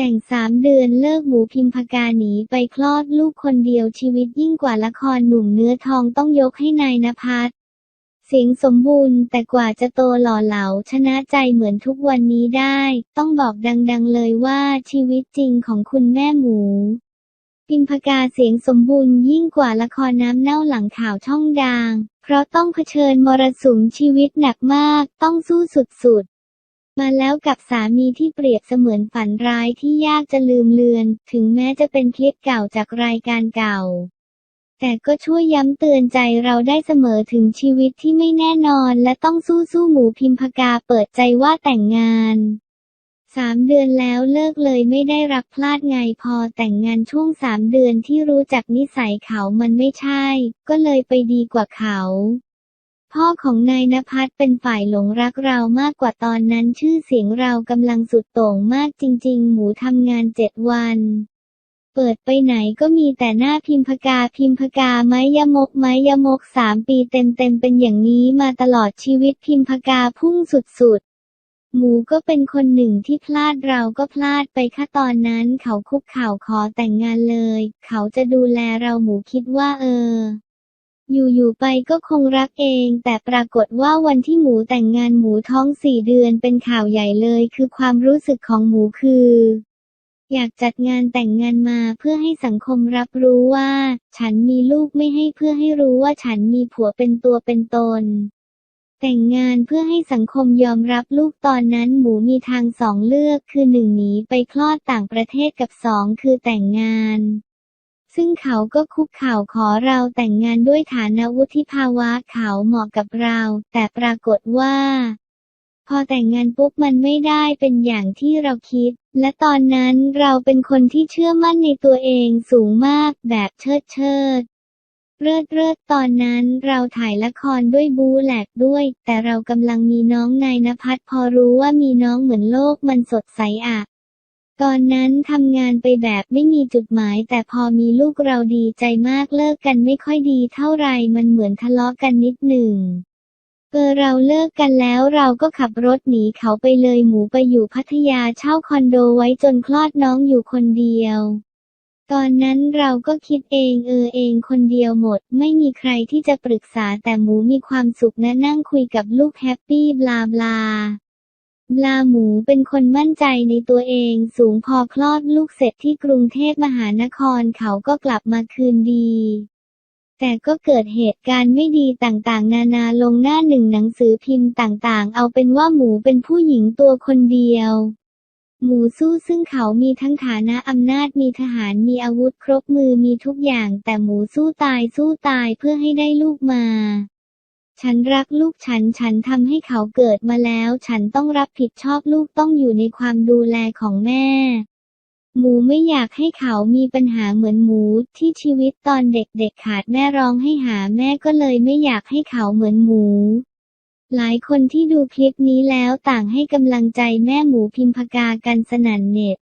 แต่งสามเดือนเลิกหมูพิมพากาหนีไปคลอดลูกคนเดียวชีวิตยิ่งกว่าละครหนุ่มเนื้อทองต้องยกให้นายนภัสเสียงสมบูรณ์แต่กว่าจะโตหล่อเหลาชนะใจเหมือนทุกวันนี้ได้ ต้องบอกดังๆเลยว่าชีวิตจริงของคุณแม่หมู พิมพากาเสียงสมบูรณ์ยิ่งกว่าละครน้ำเน่าหลังข่าวช่องดังเพราะต้องเผชิญมรสุมชีวิตหนักมากต้องสู้สุดๆ มาแล้วกับสามีที่เปรียบเสมือนฝันร้ายที่ยากจะลืมเลือน ถึงแม้จะเป็นคลิปเก่าจากรายการเก่า แต่ก็ช่วยย้ำเตือนใจเราได้เสมอถึงชีวิตที่ไม่แน่นอน และต้องสู้สู้หมูพิมพกาเปิดใจว่าแต่งงานสามเดือนแล้วเลิกเลยไม่ได้รักพลาดไงพอแต่งงานช่วงสามเดือนที่รู้จักนิสัยเขามันไม่ใช่ ก็เลยไปดีกว่าเขา พ่อของนายนภัสเป็นฝ่ายหลงรักเรามากกว่าตอนนั้นชื่อเสียงเรากำลังสุดโต่งมากจริง ๆ หมูทำงานเจ็ดวัน เปิดไปไหนก็มีแต่หน้าพิมพกาพิมพกาไม้ยมกไม้ยมกสามปีเต็มๆเป็นอย่างนี้มาตลอดชีวิตพิมพกาพุ่งสุดๆ หมูก็เป็นคนหนึ่งที่พลาดเราก็พลาดไปค่ะตอนนั้นเขาคุกเข่าขอแต่งงานเลย เขาจะดูแลเราหมูคิดว่าเออ อยู่ๆไปก็คงรักเอง แต่ปรากฏว่าวันที่หมูแต่งงานหมูท้องสี่เดือนเป็นข่าวใหญ่เลย คือความรู้สึกของหมูคือ อยากจัดงานแต่งงานมาเพื่อให้สังคมรับรู้ว่า ฉันมีลูกไม่ให้เพื่อให้รู้ว่าฉันมีผัวเป็นตัวเป็นตน แต่งงานเพื่อให้สังคมยอมรับลูกตอนนั้นหมูมีทางสองเลือกคือหนึ่งหนีไปคลอดต่างประเทศกับสองคือแต่งงาน ซึ่งเขาก็คุกเข่าขอเราแต่งงานด้วยฐานวุฒิภาวะเขาเหมาะกับเรา แต่ปรากฏว่า พอแต่งงานปุ๊บมันไม่ได้เป็นอย่างที่เราคิด และตอนนั้นเราเป็นคนที่เชื่อมั่นในตัวเองสูงมากแบบเชิดเชิดเลิศเลิศตอนนั้นเราถ่ายละครด้วยบูแหลกด้วย แต่เรากำลังมีน้องนายนภัสพอรู้ว่ามีน้องเหมือนโลกมันสดใสอะ ตอนนั้นทำงานไปแบบไม่มีจุดหมาย แต่พอมีลูกเราดีใจมากเลิกกันไม่ค่อยดีเท่าไหร่มันเหมือนทะเลาะกันนิดหนึ่งเออเราเลิกกันแล้วเราก็ขับรถหนีเขาไปเลยหมูไปอยู่พัทยาเช่าคอนโดไว้จนคลอดน้องอยู่คนเดียว ตอนนั้นเราก็คิดเองเออเองคนเดียวหมด ไม่มีใครที่จะปรึกษาแต่หมูมีความสุขนะนั่งคุยกับลูกแฮปปี้บลาบลา ลาหมูเป็นคนมั่นใจในตัวเองสูงพอคลอดลูกเสร็จที่กรุงเทพมหานครเขาก็กลับมาคืนดี แต่ก็เกิดเหตุการณ์ไม่ดีต่างๆ นานาลงหน้าหนึ่งหนังสือพิมพ์ต่างๆ เอาเป็นว่าหมูเป็นผู้หญิงตัวคนเดียว หมูสู้ซึ่งเขามีทั้งฐานะอำนาจมีทหารมีอาวุธครบมือมีทุกอย่าง แต่หมูสู้ตายสู้ตายเพื่อให้ได้ลูกมา ฉันรักลูกฉัน ฉันทำให้เขาเกิดมาแล้ว ฉันต้องรับผิดชอบลูกต้องอยู่ในความดูแลของแม่ หมูไม่อยากให้เขามีปัญหาเหมือนหมูที่ชีวิตตอนเด็กๆขาดแม่ร้องให้หาแม่ก็เลยไม่อยากให้เขาเหมือนหมู หลายคนที่ดูคลิปนี้แล้วต่างให้กำลังใจแม่หมูพิมพากากันสนั่นเน็ต